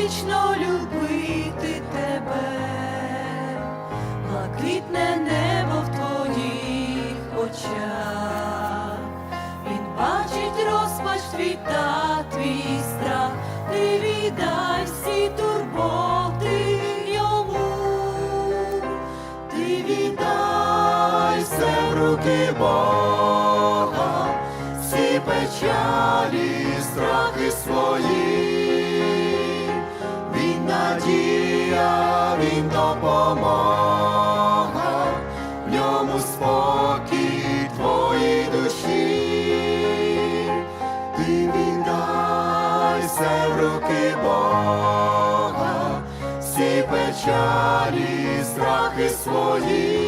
вічно любити тебе, блакитне небо в твоїх очах, він бачить розпач твій та твій страх, ти віддай всі турботи йому, ти віддай все в руки Бога, всі печалі, страхи свої. Допомога, в ньому спокій твоїй душі, ти віддайся в руки Бога, всі печалі, страхи свої,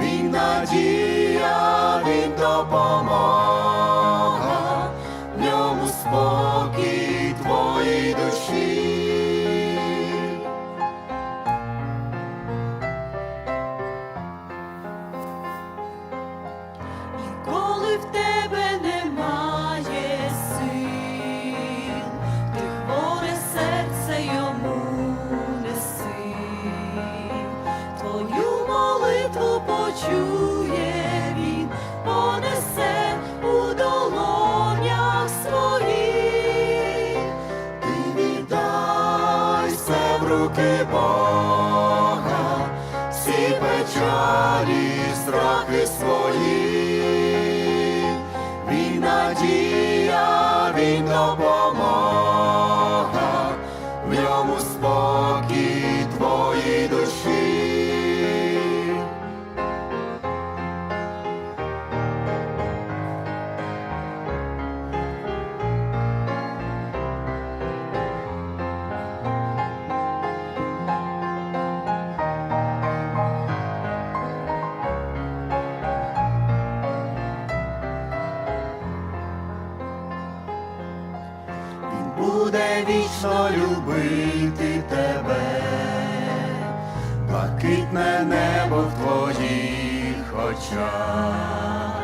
він надія, почує він, понесе у долонях своїх. Ти віддайся в руки Бога, всі печалі, страхи свої, він надія, він допомога, в ньому спокій твоїй душі. Буде вічно любити тебе, блакитне небо в твоїх очах.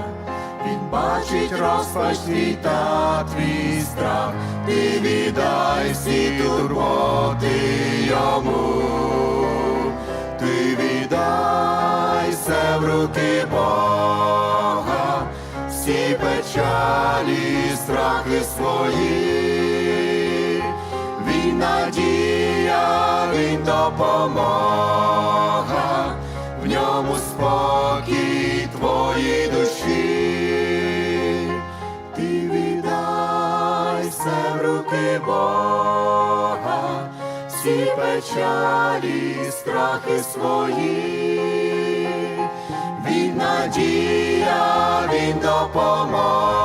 Він бачить розпач твій та твій страх, ти віддай всі турботи йому, ти віддайся в руки Бога, всі печалі, страхи свої, надія, він допомога, в ньому спокій твоїй душі, ти віддайся в руки Бога, всі печалі, страхи свої, він надія, він допомога,